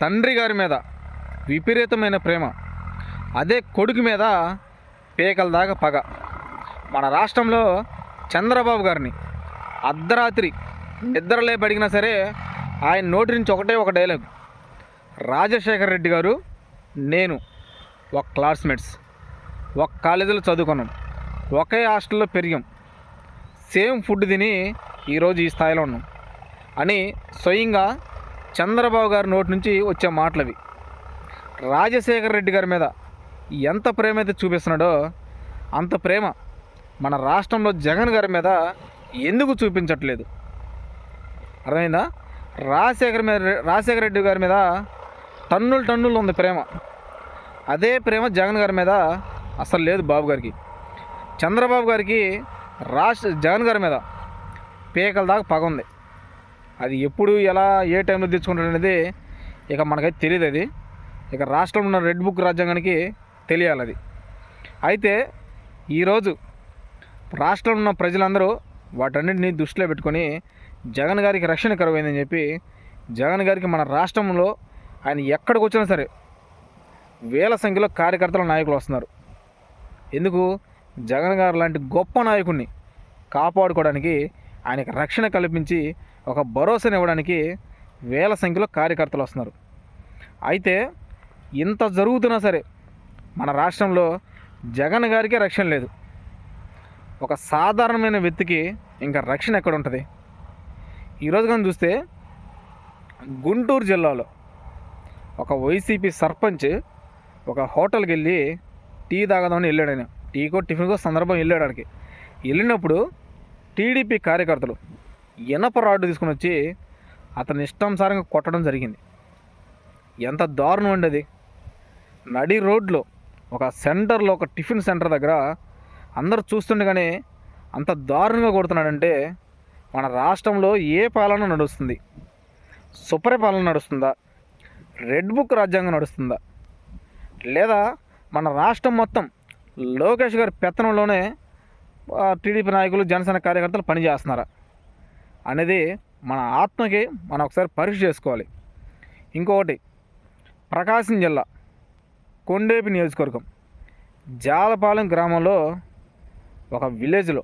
తండ్రి గారి మీద విపరీతమైన ప్రేమ అదే కొడుకు మీద పేకల దాకా పగ. మన రాష్ట్రంలో చంద్రబాబు గారిని అర్ధరాత్రి నిద్రలే పడిగినా సరే ఆయన నోటి నుంచి ఒకటే ఒక డైలాగ్ రాజశేఖర్ రెడ్డి గారు నేను ఒక క్లాస్మేట్స్ ఒక కాలేజీలో చదువుకున్నాం ఒకే హాస్టల్లో పెరిగాం సేమ్ ఫుడ్ తిని ఈరోజు ఈ స్థాయిలో ఉన్నాం అని స్వయంగా చంద్రబాబు గారి నోటి నుంచి వచ్చే మాటలు అవి రాజశేఖర రెడ్డి గారి మీద ఎంత ప్రేమ అయితే చూపిస్తున్నాడో అంత ప్రేమ మన రాష్ట్రంలో జగన్ గారి మీద ఎందుకు చూపించట్లేదు? అర్థమైందా? రాజశేఖర్ మీద రాజశేఖర రెడ్డి గారి మీద టన్నులు టన్నులు ఉంది ప్రేమ. అదే ప్రేమ జగన్ గారి మీద అసలు లేదు బాబు గారికి. చంద్రబాబు గారికి రాష్ట్ర జగన్ గారి మీద పేకల దాకా పగ ఉంది. అది ఎప్పుడు ఎలా ఏ టైంలో తెచ్చుకుంటాడు అనేది ఇక మనకైతే తెలియదు అది. ఇక రాష్ట్రంలో ఉన్న రెడ్ బుక్ రాజ్యాంగానికి తెలియాలి అది. అయితే ఈరోజు రాష్ట్రంలో ఉన్న ప్రజలందరూ వాటన్నిటిని దృష్టిలో పెట్టుకొని జగన్ గారికి రక్షణ కరువైందని చెప్పి జగన్ గారికి మన రాష్ట్రంలో ఆయన ఎక్కడికి వచ్చినా సరే వేల సంఖ్యలో కార్యకర్తల నాయకులు వస్తున్నారు. ఎందుకు? జగన్ గారు లాంటి గొప్ప నాయకుడిని కాపాడుకోవడానికి ఆయనకు రక్షణ కల్పించి ఒక భరోసాని ఇవ్వడానికి వేల సంఖ్యలో కార్యకర్తలు వస్తున్నారు. అయితే ఇంత జరుగుతున్నా సరే మన రాష్ట్రంలో జగన్ గారికి రక్షణ లేదు. ఒక సాధారణమైన వ్యక్తికి ఇంకా రక్షణ ఎక్కడ ఉంటుంది? ఈరోజు కానీ చూస్తే గుంటూరు జిల్లాలో ఒక వైసీపీ సర్పంచ్ ఒక హోటల్కి వెళ్ళి టీ తాగదామని వెళ్ళాడు ఆయన. టీకో టిఫిన్కో సందర్భం వెళ్ళాడానికి వెళ్ళినప్పుడు టీడీపీ కార్యకర్తలు ఇనప రాడ్డు తీసుకుని వచ్చి అతని ఇష్టానుసారంగా కొట్టడం జరిగింది. ఎంత దారుణం అండి అది. నడి రోడ్లో ఒక సెంటర్లో ఒక టిఫిన్ సెంటర్ దగ్గర అందరూ చూస్తుండగానే అంత దారుణంగా కొడుతున్నాడంటే మన రాష్ట్రంలో ఏ పాలన నడుస్తుంది? సుపరి పాలన నడుస్తుందా? రెడ్ బుక్ రాజ్యాంగం నడుస్తుందా? లేదా మన రాష్ట్రం మొత్తం లోకేష్ గారి పెత్తనంలోనే టీడీపీ నాయకులు జనసేన కార్యకర్తలు పనిచేస్తున్నారా? అనేది మన ఆత్మకి మనం ఒకసారి పరీక్ష చేసుకోవాలి. ఇంకొకటి ప్రకాశం జిల్లా కొండేపి నియోజకవర్గం జాలపాలెం గ్రామంలో ఒక విలేజ్లో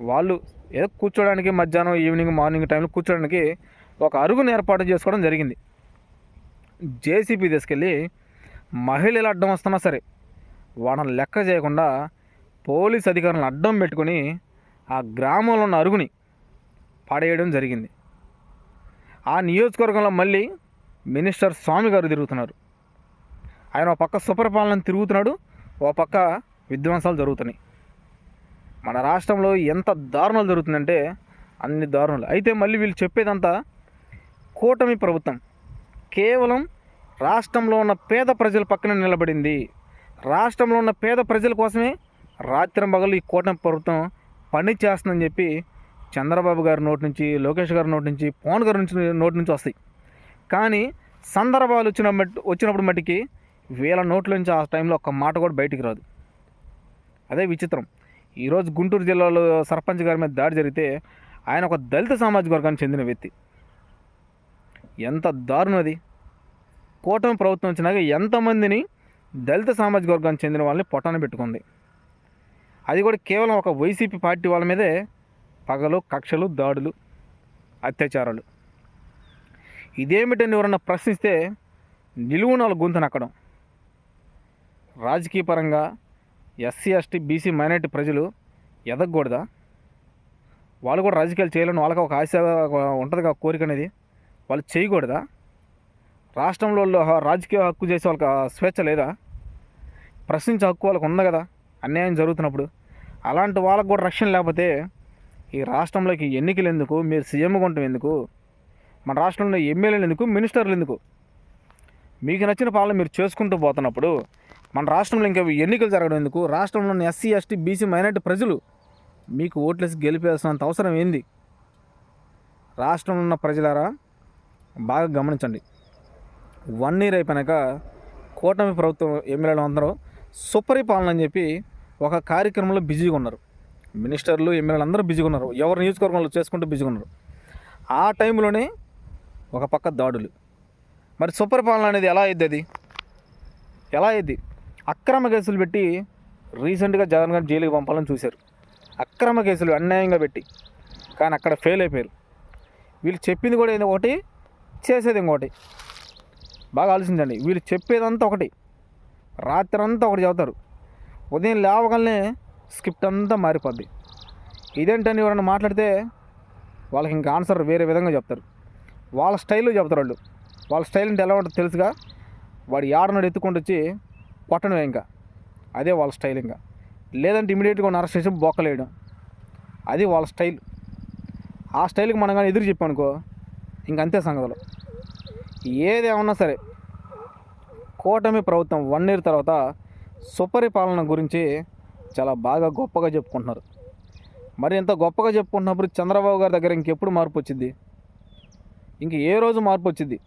వాళ్ళు ఏదో కూర్చోడానికి మధ్యాహ్నం ఈవినింగ్ మార్నింగ్ టైంలో కూర్చోడానికి ఒక అరుగును ఏర్పాటు చేసుకోవడం జరిగింది. జేసీపీ తీసుకెళ్ళి మహిళలు అడ్డం వస్తున్నా సరే వాళ్ళని లెక్క చేయకుండా పోలీస్ అధికారులను అడ్డం పెట్టుకొని ఆ గ్రామంలో ఉన్న అరుగుని పాడేయడం జరిగింది. ఆ నియోజకవర్గంలో మళ్ళీ మినిస్టర్ స్వామి గారు తిరుగుతున్నారు. ఆయన ఒక పక్క సుపరిపాలన తిరుగుతున్నాడు ఓ పక్క విధ్వంసాలు జరుగుతున్నాయి. మన రాష్ట్రంలో ఎంత దారుణాలు జరుగుతుందంటే అన్ని దారుణాలు. అయితే మళ్ళీ వీళ్ళు చెప్పేదంతా కూటమి ప్రభుత్వం. కేవలం రాష్ట్రంలో ఉన్న పేద ప్రజల పక్కన నిలబడింది. రాష్ట్రంలో ఉన్న పేద ప్రజల కోసమే రాత్రింబగలు ఈ కూటమి ప్రభుత్వం పని చేస్తుందని చెప్పి చంద్రబాబు గారి నోటి నుంచి లోకేష్ గారి నోటి నుంచి పవన్ గారి నుంచి నోటి నుంచి వస్తాయి. కానీ సందర్భాలు వచ్చిన వచ్చినప్పుడు మట్టికి వేల నోట్ల నుంచి ఆ టైంలో ఒక్క మాట కూడా బయటికి రాదు. అదే విచిత్రం. ఈరోజు గుంటూరు జిల్లాలో సర్పంచ్ గారి మీద దాడి జరిగితే ఆయన ఒక దళిత సామాజిక వర్గానికి చెందిన వ్యక్తి. ఎంత దారుణం అది. కూటమి ప్రభుత్వం వచ్చినాక ఎంతమందిని దళిత సామాజిక వర్గానికి చెందిన వాళ్ళని పొట్టాన పెట్టుకుంది. అది కూడా కేవలం ఒక వైసీపీ పార్టీ వాళ్ళ మీదే పగలు కక్షలు దాడులు అత్యాచారాలు. ఇదేమిటని ఎవరన్నా ప్రశ్నిస్తే నిలువునాల గొంతునక్కడం రాజకీయ పరంగా ఎస్సీ ఎస్టీ బీసీ మైనార్టీ ప్రజలు ఎదగకూడదా? వాళ్ళు కూడా రాజకీయాలు చేయాలని వాళ్ళకి ఒక ఆశ ఉంటుంది కదా కోరిక అనేది. వాళ్ళు చేయకూడదా? రాష్ట్రంలో హ- రాజకీయ హక్కు చేసే వాళ్ళకి స్వేచ్ఛ లేదా? ప్రశ్నించే హక్కు వాళ్ళకు ఉంది కదా? అన్యాయం జరుగుతున్నప్పుడు. అలాంటి వాళ్ళకు కూడా రక్షణ లేకపోతే ఈ రాష్ట్రంలోకి ఎన్నికలు ఎందుకు? మీరు సీఎంగా ఉండటం ఎందుకు? మన రాష్ట్రంలో ఎమ్మెల్యేలు ఎందుకు? మినిస్టర్లు ఎందుకు? మీకు నచ్చిన పాలన మీరు చేసుకుంటూ పోతున్నప్పుడు మన రాష్ట్రంలో ఇంకా ఎన్నికలు జరగడం ఎందుకు? రాష్ట్రంలోని ఎస్సీ ఎస్టీ బీసీ మైనార్టీ ప్రజలు మీకు ఓట్లేసి గెలిపేసినంత అవసరం ఏంది? రాష్ట్రంలో ఉన్న ప్రజలారా బాగా గమనించండి. వన్ ఇయర్ అయిపోయాక కూటమి ప్రభుత్వం ఎమ్మెల్యేలు అందరూ సుపరిపాలన అని చెప్పి ఒక కార్యక్రమంలో బిజీగా ఉన్నారు. మినిస్టర్లు ఎమ్మెల్యేలు అందరూ బిజీగా ఉన్నారు. ఎవరు నియోజకవర్గంలో చేసుకుంటూ బిజీగా ఉన్నారు. ఆ టైంలోనే ఒక పక్క దాడులు. మరి సుపరిపాలన అనేది ఎలా అయ్యిద్ది అది? ఎలా అయ్యిద్ది? అక్రమ కేసులు పెట్టి రీసెంట్గా జగన్ గారిని జైలుకి పంపాలని చూశారు. అక్రమ కేసులు అన్యాయంగా పెట్టి. కానీ అక్కడ ఫెయిల్ అయిపోయారు. వీళ్ళు చెప్పింది కూడా ఏదో ఒకటి చేసేది ఇంకోటి బాగా ఆలోచించండి. వీళ్ళు చెప్పేదంతా ఒకటి. రాత్రి అంతా ఒకటి చెబుతారు ఉదయం లేవగానే స్క్రిప్ట్ అంతా మారిపోద్ది. ఇదేంటని ఎవరైనా మాట్లాడితే వాళ్ళకి ఇంకా ఆన్సర్ వేరే విధంగా చెప్తారు. వాళ్ళ స్టైల్లో చెప్తారు వాళ్ళు. వాళ్ళ స్టైల్ అంటే ఎలా ఉంటుందో తెలుసుగా. వాడు యాడనాడు ఎత్తుకుంటూ వచ్చి కొట్టడమే ఇంకా. అదే వాళ్ళ స్టైల్ ఇంకా. లేదంటే ఇమీడియట్గా ఉన్న అరెస్ట్ చేసి బొక్కలేయడం. అది వాళ్ళ స్టైల్. ఆ స్టైల్కి మనం కానీ ఎదురు చెప్పానుకో ఇంకంతే సంగతులు. ఏదేమన్నా సరే. కూటమి ప్రభుత్వం వన్ ఇయర్ తర్వాత సుపరిపాలన గురించి చాలా బాగా గొప్పగా చెప్పుకుంటున్నారు. మరి ఇంత గొప్పగా చెప్పుకుంటున్నప్పుడు చంద్రబాబు గారి దగ్గర ఇంకెప్పుడు మార్పు వచ్చింది? ఇంక ఏ రోజు మార్పు వచ్చింది?